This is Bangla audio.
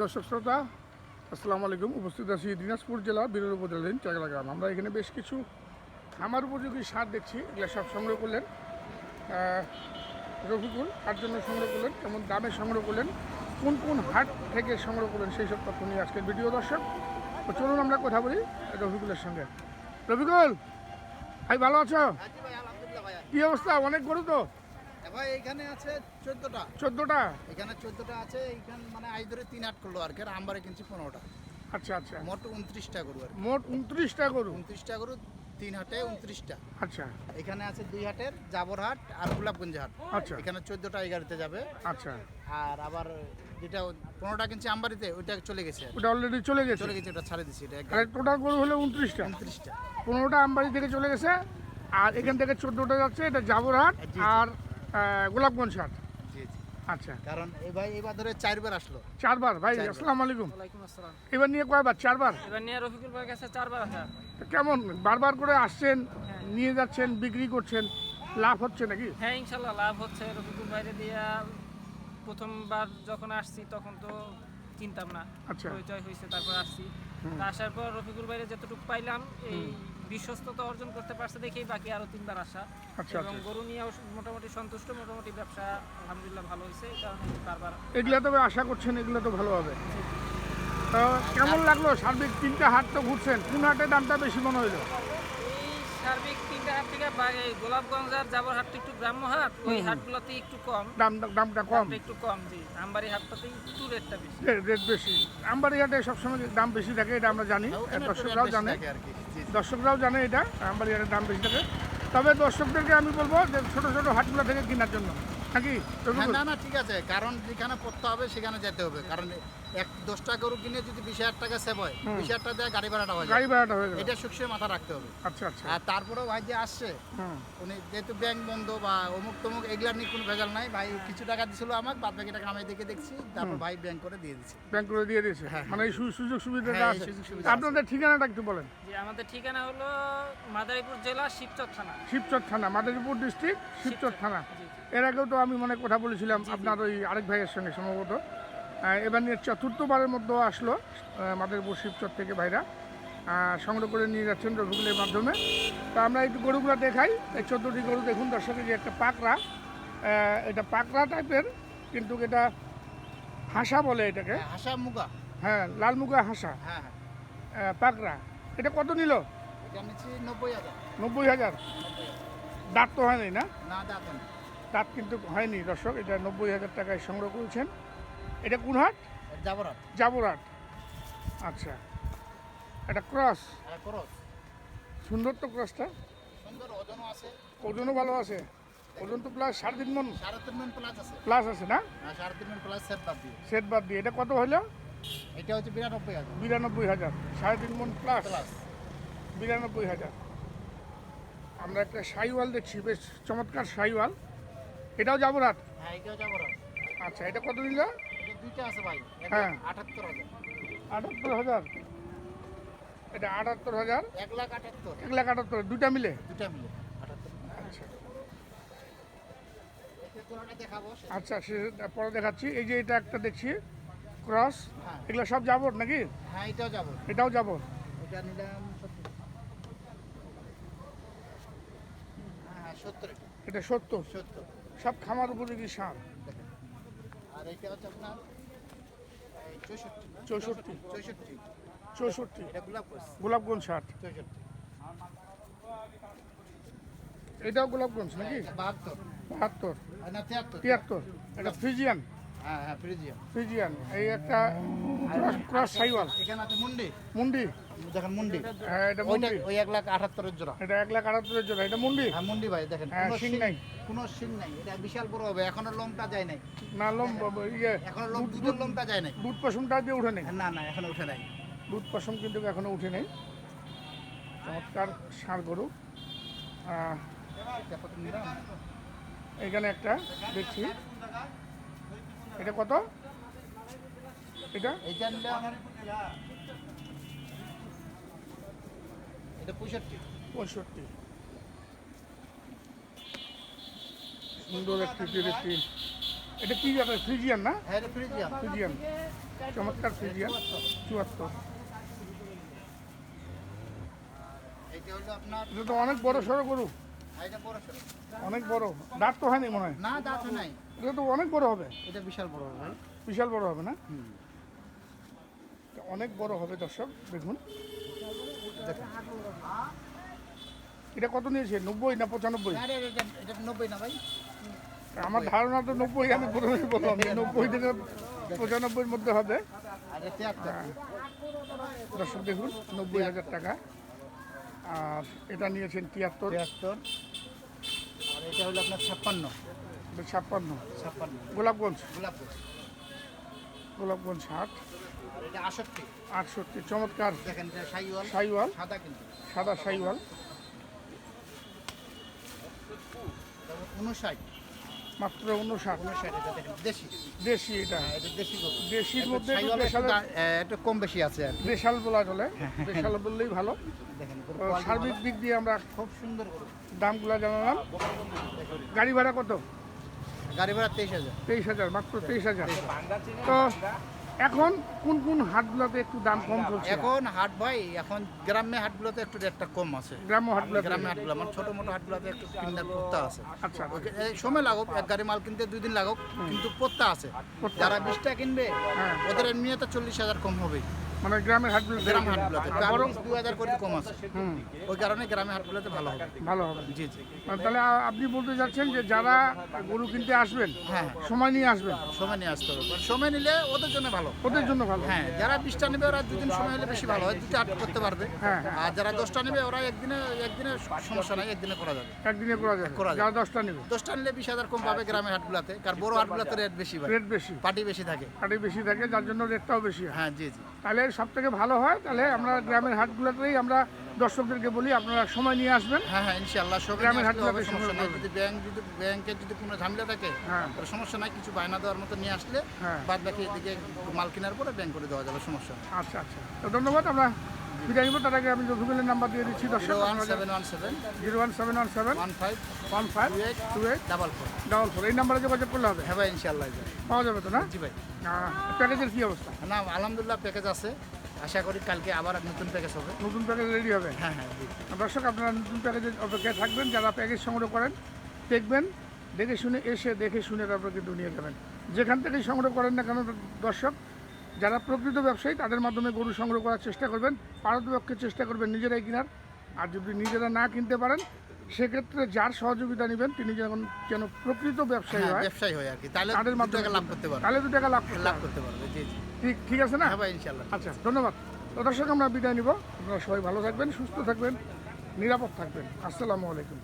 দর্শক শ্রোতা আসসালামু আলাইকুম। উপস্থিত আছি দিনাজপুর জেলা বীরের উপজেলাধীন চাকলা গ্রাম। আমরা এখানে বেশ কিছু খামার উপযোগী সার দেখছি এগুলো সব সংগ্রহ করলেন রফিকুল কার জন্য সংগ্রহ করলেন কেমন দামে সংগ্রহ করলেন কোন কোন হাট থেকে সংগ্রহ করলেন সেই সব তথ্য নিয়ে আজকের ভিডিও দর্শক। তো চলুন আমরা কথা বলি রফিকুলের সঙ্গে। রফিকুল ভাই ভালো আছো। কি অবস্থা? অনেক গরু তো? ভাই এখানে আছে চোদ্দটা। চোদ্দোটা? এখানে চোদ্দটা আছে এইখানে মানে আজ ধরে তিন আট করল আর কি আর আমবারে কিনছি পনেরোটা। আচ্ছা আচ্ছা। মোট উনত্রিশটা গরু আর মোট উনত্রিশটা গরু? উনত্রিশটা গরু তিন হাটে উনত্রিশটা। আচ্ছা। এখানে আছে দুই হাটের জাবরহাট আর গোলাপগঞ্জ হাট। আচ্ছা। এখানে চোদ্দটা এই গাড়িতে যাবে। আচ্ছা। আর আবার যেটা পনেরোটা কিনছি আমবাড়িতে ওইটা চলে গেছে ওটা অলরেডি চলে গেছে? চলে গেছে ওটা ছাড়ে দিছি এটা টোটাল গরু হলো উনত্রিশটা। উনত্রিশটা। পনেরোটা আমবাড়ি থেকে চলে গেছে আর এখান থেকে চোদ্দোটা যাচ্ছে এটা জাবরহাট। আর গোলাপগঞ্জ হাট। জি জি। আচ্ছা। কারণ এই ভাই এবার ধরে চারবার আসলো। চারবার? ভাই। আসসালামু আলাইকুম। ওয়ালাইকুম আসসালাম। এবার নিয়ে কয়বার? চারবার? এবার নিয়ে রফিকুল ভাইয়ের কাছে চারবার আসা কেমন? বারবার করে আসছেন নিয়ে যাচ্ছেন বিক্রি করছেন লাভ হচ্ছে নাকি? হ্যাঁ ইনশাল্লাহ লাভ হচ্ছে। রফিকুল ভাইরে দিয়া প্রথমবার যখন আসছি তখন তো চিনতাম না। আচ্ছা। পরিচয় হয়েছে তারপর আসছি। আসার পর রফিকুল ভাইরে যতটুকু পাইলাম এই বিশ্বস্ততা অর্জন করতে পারছে দেখেই বাকি আরও তিনবার আসা। আচ্ছা, এবং আচ্ছা। গরু নিয়েও মোটামুটি সন্তুষ্ট মোটামুটি ব্যবসা আলহামদুলিল্লাহ ভালো হয়েছে এই কারণে বারবার এগুলো তবে আশা করছেন এগুলো তো ভালো হবে। কেমন লাগল? সার্বিক তিনটা হাট তো ঘুরছেন কোন হাটে দামটা বেশি মনে হইল? সার্বিক তিনটা হাট থেকে এই গোলাপগঞ্জ আর জাবর হাটটা একটু গ্রাম্য হাট ওই হাটগুলোতে একটু কম। দাম দামটা কম। একটু কম জি। আমবাড়ি হাটটাতে একটু রেটটা বেশি। রেট বেশি। আমবাড়ি হাটে সবসময় দাম বেশি থাকে এটা আমরা জানি। ওখানে দর্শকরাও জানে। দর্শকরাও জানে এটা আমবাড়ি হাটের দাম বেশি থাকে। তবে দর্শকদেরকে আমি বলব যে ছোট ছোট হাটগুলো থেকে কেনার জন্য। নাকি হ্যাঁ? না না ঠিক আছে। কারণ যেখানে পড়তে হবে সেখানে যেতে হবে। কারণ এক দশটা গরু কিনে যদি বিশ হাজার টাকা সেভ হয় বিশ হাজার টাকা দেয় গাড়ি ভাড়াটা হয় গাড়ি ভাড়াটা হয়ে এটা সুখসে মাথা রাখতে হবে। আচ্ছা আচ্ছা। আর তারপরেও ভাই যে আসছে উনি যেহেতু ব্যাংক বন্ধ বা অমুক তমুক এগুলা নিয়ে কোনো ভেজাল নাই। ভাই কিছু টাকা দিছিল আমাকে বাদ বাকি টাকা আমি দেখে দেখছি তারপর ভাই ব্যাংক করে দিয়ে দিচ্ছি ব্যাংক করে দিয়ে দিয়েছে? হ্যাঁ, মানে এই সু- সুযোগ সুবিধাটা হ্যাঁ, আছে। সুযোগ সুবিধা আপনাদের ঠিকানাটা একটু বলেন। যে আমাদের ঠিকানা হলো মাদারীপুর জেলা শিবচর থানা। শিবচর থানা মাদারীপুর ডিস্ট্রিক্ট শিবচর থানা। এর আগেও তো আমি মানে কথা বলেছিলাম আপনার ওই আরেক ভাইয়ের সঙ্গে সম্ভবত। এবার নিয়ে চতুর্থবারের মধ্যে আসলো মাদারীপুর শিবচর থেকে ভাইরা। সংগ্রহ করে নিয়ে যাচ্ছেন রবিগুলের মাধ্যমে। তো আমরা একটু গরুগুলো দেখাই। এই চোদ্দোটি গরু দেখুন দর্শকের যে একটা পাকড়া। এটা পাকড়া টাইপের কিন্তু এটা হাসা বলে এটাকে। হ্যাঁ, হাসা মুগা। হ্যাঁ লাল মুগা হাসা। হ্যাঁ হ্যাঁ। পাকড়া। এটা কত নিল? নব্বই হাজার। দাঁত তো হয়নি না? দাঁত কিন্তু হয়নি দর্শক এটা নব্বই হাজার টাকায় সংগ্রহ করেছেন। এটা কোন হাট? জাবুরহাট আচ্ছা। এটা ক্রস? হ্যাঁ করস। সুন্দর তো ক্রসটা? সুন্দর ওজনও আছে। ওজনও ভালো আছে। ওজন তো প্লাস সাড়ে তিন মন। সাড়ে তিন মিনিট প্লাস আছে। প্লাস আছে না? হ্যাঁ সাড়ে তিন মিনিট প্লাস সেট বাদ দিয়ে। সেট বাদ দিয়ে। এটা কত হলো? এটা হচ্ছে বিরানব্বই হাজার। বিরানব্বই হাজার। সাড়ে তিন মন প্লাস প্লাস বিরানব্বই হাজার। আমরা একটা সাইওয়াল দেখছি বেশ চমৎকার সাইওয়াল। এটাও জাবুরহাট হ্যাঁ এটাও আচ্ছা এটা কত এটা দুইটা আছে ভাই হ্যাঁ। আটাত্তর হাজার। আটাত্তর হাজার? এটা আটাত্তর হাজার? এক লাখ আটাত্তর। এক লাখ আটাত্তর দুইটা মিলে? দুটা মিলে আচ্ছা। আচ্ছা সে পরে দেখাচ্ছি। এই যে এটা একটা দেখছি ক্রস হ্যাঁ। এগুলো সব যাব নাকি? হ্যাঁ এটাও যাব এটাও যাব এটা নিলাম সত্তর। হ্যাঁ এটা। এটা সত্তর? সত্তর। সব খামার উপযোগী সার। আর এটা হচ্ছে আপনার চৌষট্টি। চৌষট্টি। গোলাপগঞ্জ ষাট। এটাও গোলাপগঞ্জ নাকি? বাহাত্তর। বাহাত্তর। তিয়াত্তর। এটা ফ্রিজিয়ান। হ্যাঁ হ্যাঁ ফ্রিজিয়াম ফ্রিজিয়ান এই একটা ক্রস সাইওয়াল। এখানে আছে মুন্ডি। মুন্ডি? দেখেন মুন্ডি। হ্যাঁ এটা মুন্ডি। ওই এক লাখ আটাত্তরের জোড়া। এটা এক লাখ আটাত্তরের জন্য এটা মুন্ডি? হ্যাঁ মুন্ডি ভাই দেখেন। হ্যাঁ, কোনো শিং শিং নাই। কোনো শিং নাই। এটা বিশাল বড় হবে এখনও লোমটা যায় নাই। না লোম ইয়ে এখনও লোম দুধের লোমটা যায় নাই। দুধ পশমটা দিয়ে উঠে নেই? না না এখনও উঠে নাই। দুধ পশম কিন্তু এখনও উঠে নেই। চমৎকার ষাঁড় গরু? এখানে একটা দেখছি। এটা কত? এটা? পঁয়ষট্টি। পঁয়ষট্টি। সুন্দর একটি এটা কি জাতের? ফ্রিজিয়ান না? হ্যাঁ ফ্রিজিয়ান। চমৎকার ফ্রিজিয়ান। চুয়াত্তর। এটা তো অনেক বড় সড়ো গরু। সড়ো। অনেক বড়। দাঁত তো হয়নি মনে হয়? না দাঁত নাই। এটা তো অনেক বড় হবে। এটা বিশাল বড় ভাই বিশাল বড় হবে না? অনেক বড় হবে দর্শক দেখুন। এটা কত নিয়েছে? নব্বই না পঁচানব্বই? নব্বই না ভাই। আমার ধারণা তো নব্বই আমি প্রথমে বললাম নব্বই থেকে পঁচানব্বইয়ের মধ্যে হবে। দর্শক দেখুন নব্বই হাজার টাকা। আর এটা নিয়েছেন তিয়াত্তর। তিয়াত্তর। আর এটা হলো আপনার ছাপ্পান্ন। ছাপ্পান্ন। ছাপ্পান্ন। গোলাপগঞ্জ। গোলাপ গোলাপগঞ্জ আর এটা আষট্টি আটষট্টি চমৎকার। দেখেন সাইওয়াল। সাদা কিন্তু। সাদা সাইওয়াল। উনষাট। মাত্র উনষাট। উনষাট এটা দেখেন দেশি। দেশি এটা। হ্যাঁ এটা দেশি দেশির মধ্যে একটু কম বেশি আছে আর কি। দেশাল বলা চলে। দেশাল বললেই ভালো। দেখেন সার্বিক দিক দিয়ে আমরা খুব সুন্দর দামগুলো জানালাম। গাড়ি ভাড়া কত? গাড়ি ভাড়া তেইশ হাজার। তেইশ হাজার মাত্র তেইশ হাজার। তো এখন কোন কোন হাটগুলোতে একটু দাম কম চলছে? এখন হাট ভাই এখন গ্রামে হাটগুলোতে একটু রেটটা কম আছে। গ্রাম্য হাটগুলোতে গ্রামে হাটগুলো মানে ছোট মোটো হাটগুলোতে একটু কিনার পত্তা আছে। আচ্ছা সময় লাগুক এক গাড়ি মাল কিনতে দুই দিন লাগুক কিন্তু পত্তা আছে। যারা বিশটা কিনবে হ্যাঁ। ওদের এমনি তো চল্লিশ হাজার কম হবে। মানে গ্রামের হাটগুলোতে গ্রাম হাটগুলোতে বড় দুই হাজার করে কম আছে। ওই কারণে গ্রামে হাটগুলোতে ভালো হবে। ভালো হবে। জি জি। মানে তাহলে আপনি বলতে চাচ্ছেন যে যারা গরু কিনতে আসবেন হ্যাঁ। সময় নিয়ে আসবেন? সময় নিয়ে আসতে হবে। সময় নিলে ওদের জন্য ভালো। ওদের জন্য ভালো। হ্যাঁ যারা বিশটা নেবে ওরা দুদিন সময় হলে বেশি ভালো হয় দুটো হাট করতে পারবে। হ্যাঁ। আর যারা দশটা নেবে ওরা একদিনে একদিনে সমস্যা নাই একদিনে করা যাবে। একদিনে করা যাবে। করা যাবে। দশটা নেবে। দশটা নিলে বিশ হাজার কম পাবে গ্রামের হাটগুলোতে কারণ বড় হাটগুলোতে রেট বেশি রেট বেশি। পার্টি বেশি থাকে। হাটে বেশি থাকে যার জন্য রেটটাও বেশি হ্যাঁ জি জি। তাহলে সব থেকে ভালো হয় তাহলে আমরা গ্রামের হাটগুলোতেই আমরা দর্শকদেরকে বলি আপনারা সময় নিয়ে আসবেন। হ্যাঁ হ্যাঁ ইনশাল্লাহ সব গ্রামের হাটগুলোতে সমস্যা নাই। যদি ব্যাংক যদি ব্যাংকের যদি কোনো ঝামেলা থাকে হ্যাঁ। তাহলে সমস্যা নাই কিছু বায়না দেওয়ার মতো নিয়ে আসলে হ্যাঁ। বাদ বাকি এদিকে মাল কেনার পরে ব্যাংক করে দেওয়া যাবে সমস্যা আচ্ছা আচ্ছা। তো ধন্যবাদ আমরা বিদায় নিব তার আগে আমি রফিকুলের নাম্বার দিয়ে দিচ্ছি দর্শক। Zero one seven one seven. One five one five two eight double four. Double four এই নাম্বারে যোগাযোগ করলে হবে? হ্যাঁ ভাই ইনশাল্লাহ পাওয়া যাবে তো না? জি ভাই। প্যাকেজের কী অবস্থা? না আলহামদুলিল্লাহ প্যাকেজ আছে। আশা করি কালকে আবার নতুন প্যাকেজ হবে। নতুন প্যাকেজ রেডি হবে? হ্যাঁ হ্যাঁ দর্শক আপনারা নতুন প্যাকেজের অপেক্ষায় থাকবেন যারা প্যাকেজ সংগ্রহ করেন দেখবেন দেখে শুনে এসে দেখে শুনে তারপর কিন্তু নিয়ে যাবেন। যেখান থেকেই সংগ্রহ করেন না কেন দর্শক যারা প্রকৃত ব্যবসায়ী তাদের মাধ্যমে গরু সংগ্রহ করার চেষ্টা করবেন পারতপক্ষে চেষ্টা করবেন নিজেরাই কেনার। আর যদি নিজেরা না কিনতে পারেন সেক্ষেত্রে যার সহযোগিতা নেবেন তিনি যেমন যেন প্রকৃত ব্যবসায়ী হ্যাঁ হয় ব্যবসায়ী হয় আর কি। তাহলে তাদের মাধ্যমে লাভ করতে পারবে তাহলে দু টাকা লাভ লাভ করতে পারবে জি জি। ঠিক ঠিক আছে না? হ্যাঁ ইনশাল্লাহ। আচ্ছা ধন্যবাদ। তো দর্শক আমরা বিদায় নিব। আপনারা সবাই ভালো থাকবেন সুস্থ থাকবেন নিরাপদ থাকবেন। আসসালামু আলাইকুম।